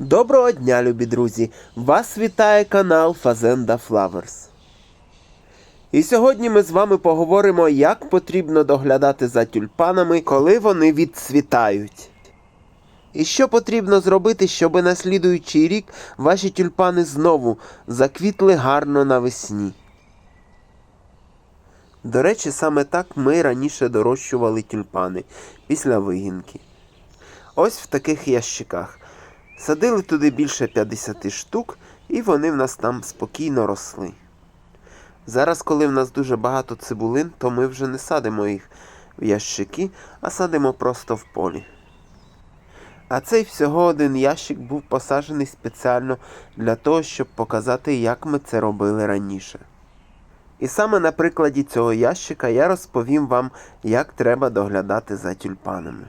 Доброго дня, любі друзі! Вас вітає канал Fazenda Flowers. І сьогодні ми з вами поговоримо, як потрібно доглядати за тюльпанами, коли вони відцвітають. І що потрібно зробити, щоб на слідуючий рік ваші тюльпани знову заквітли гарно навесні. До речі, саме так ми раніше дорощували тюльпани після вигінки. Ось в таких ящиках. Садили туди більше 50 штук, і вони в нас там спокійно росли. Зараз, коли в нас дуже багато цибулин, то ми вже не садимо їх в ящики, а садимо просто в полі. А цей всього один ящик був посаджений спеціально для того, щоб показати, як ми це робили раніше. І саме на прикладі цього ящика я розповім вам, як треба доглядати за тюльпанами.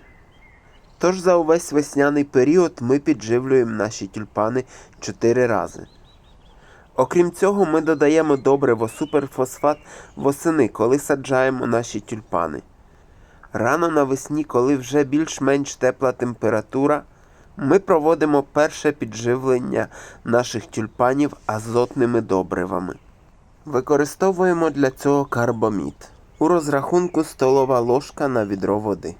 Тож за увесь весняний період ми підживлюємо наші тюльпани 4 рази. Окрім цього, ми додаємо добриво суперфосфат восени, коли саджаємо наші тюльпани. Рано навесні, коли вже більш-менш тепла температура, ми проводимо перше підживлення наших тюльпанів азотними добривами. Використовуємо для цього карбомід. У розрахунку столова ложка на відро води.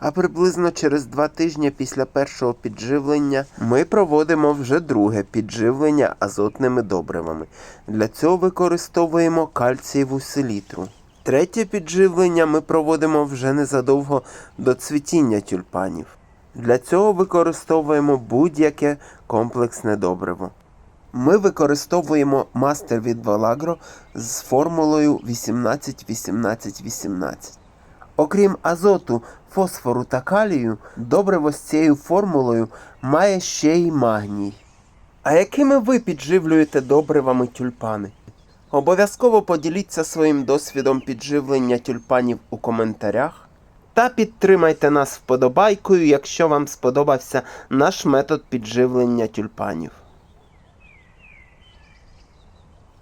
А приблизно через два тижні після першого підживлення ми проводимо вже друге підживлення азотними добривами. Для цього використовуємо кальцієву селітру. Третє підживлення ми проводимо вже незадовго до цвітіння тюльпанів. Для цього використовуємо будь-яке комплексне добриво. Ми використовуємо мастер від Vaлагro з формулою 18-18-18. Окрім азоту, фосфору та калію, добриво з цією формулою має ще й магній. А якими ви підживлюєте добривами тюльпани? Обов'язково поділіться своїм досвідом підживлення тюльпанів у коментарях. Та підтримайте нас вподобайкою, якщо вам сподобався наш метод підживлення тюльпанів.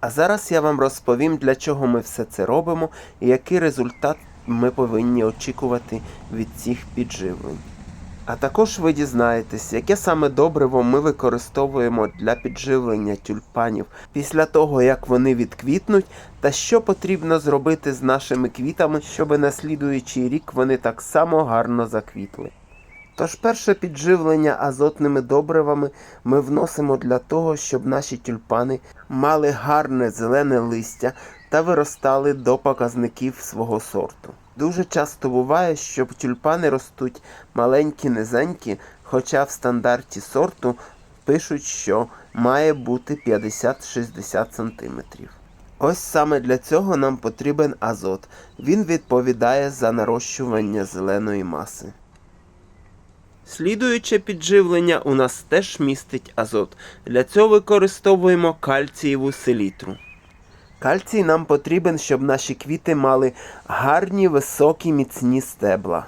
А зараз я вам розповім, для чого ми все це робимо і який результат ми повинні очікувати від цих підживлень. А також ви дізнаєтесь, яке саме добриво ми використовуємо для підживлення тюльпанів після того, як вони відквітнуть, та що потрібно зробити з нашими квітами, щоб на слідуючий рік вони так само гарно заквітли. Тож перше підживлення азотними добривами ми вносимо для того, щоб наші тюльпани мали гарне зелене листя та виростали до показників свого сорту. Дуже часто буває, що тюльпани ростуть маленькі низенькі, хоча в стандарті сорту пишуть, що має бути 50-60 см. Ось саме для цього нам потрібен азот. Він відповідає за нарощування зеленої маси. Слідуюче підживлення у нас теж містить азот. Для цього використовуємо кальцієву селітру. Кальцій нам потрібен, щоб наші квіти мали гарні, високі, міцні стебла.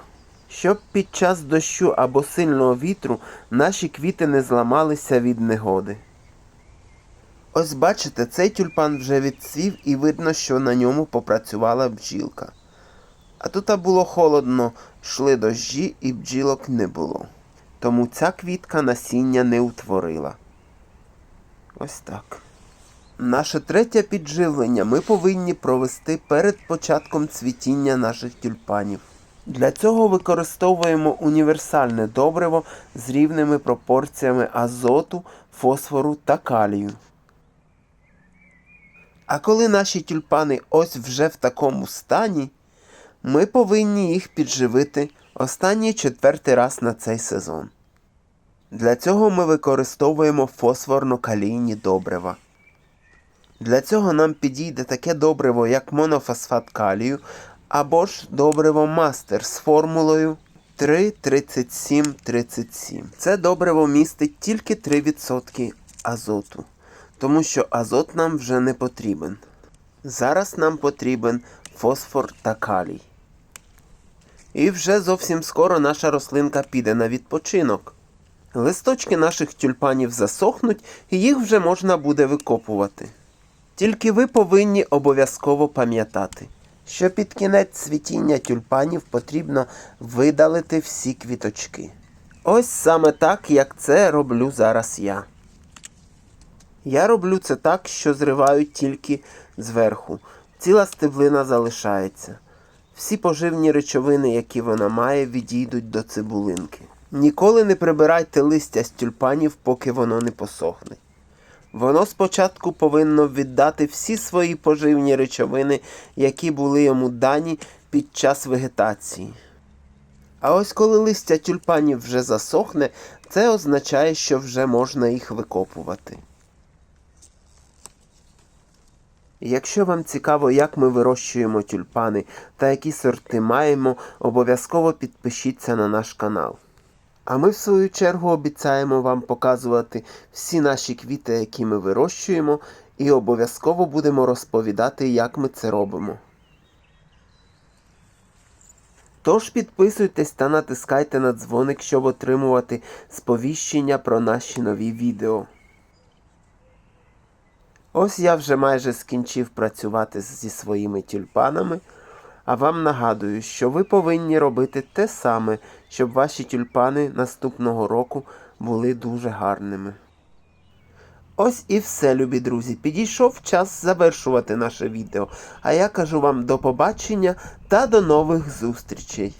Щоб під час дощу або сильного вітру наші квіти не зламалися від негоди. Ось бачите, цей тюльпан вже відцвів і видно, що на ньому попрацювала бджілка. А тут було холодно, йшли дощі і бджілок не було. Тому ця квітка насіння не утворила. Ось так. Наше третє підживлення ми повинні провести перед початком цвітіння наших тюльпанів. Для цього використовуємо універсальне добриво з рівними пропорціями азоту, фосфору та калію. А коли наші тюльпани ось вже в такому стані, ми повинні їх підживити останній четвертий раз на цей сезон. Для цього ми використовуємо фосфорно-калійні добрива. Для цього нам підійде таке добриво, як монофосфат калію, або ж добриво мастер з формулою 3,37,37. Це добриво містить тільки 3% азоту, тому що азот нам вже не потрібен. Зараз нам потрібен фосфор та калій. І вже зовсім скоро наша рослинка піде на відпочинок. Листочки наших тюльпанів засохнуть і їх вже можна буде викопувати. Тільки ви повинні обов'язково пам'ятати, що під кінець цвітіння тюльпанів потрібно видалити всі квіточки. Ось саме так, як це роблю зараз я. Я роблю це так, що зриваю тільки зверху. Ціла стеблина залишається. Всі поживні речовини, які вона має, відійдуть до цибулинки. Ніколи не прибирайте листя з тюльпанів, поки воно не посохне. Воно спочатку повинно віддати всі свої поживні речовини, які були йому дані під час вегетації. А ось коли листя тюльпанів вже засохне, це означає, що вже можна їх викопувати. Якщо вам цікаво, як ми вирощуємо тюльпани та які сорти маємо, обов'язково підпишіться на наш канал. А ми, в свою чергу, обіцяємо вам показувати всі наші квіти, які ми вирощуємо, і обов'язково будемо розповідати, як ми це робимо. Тож підписуйтесь та натискайте на дзвоник, щоб отримувати сповіщення про наші нові відео. Ось я вже майже скінчив працювати зі своїми тюльпанами, а вам нагадую, що ви повинні робити те саме, щоб ваші тюльпани наступного року були дуже гарними. Ось і все, любі друзі. Підійшов час завершувати наше відео. А я кажу вам до побачення та до нових зустрічей.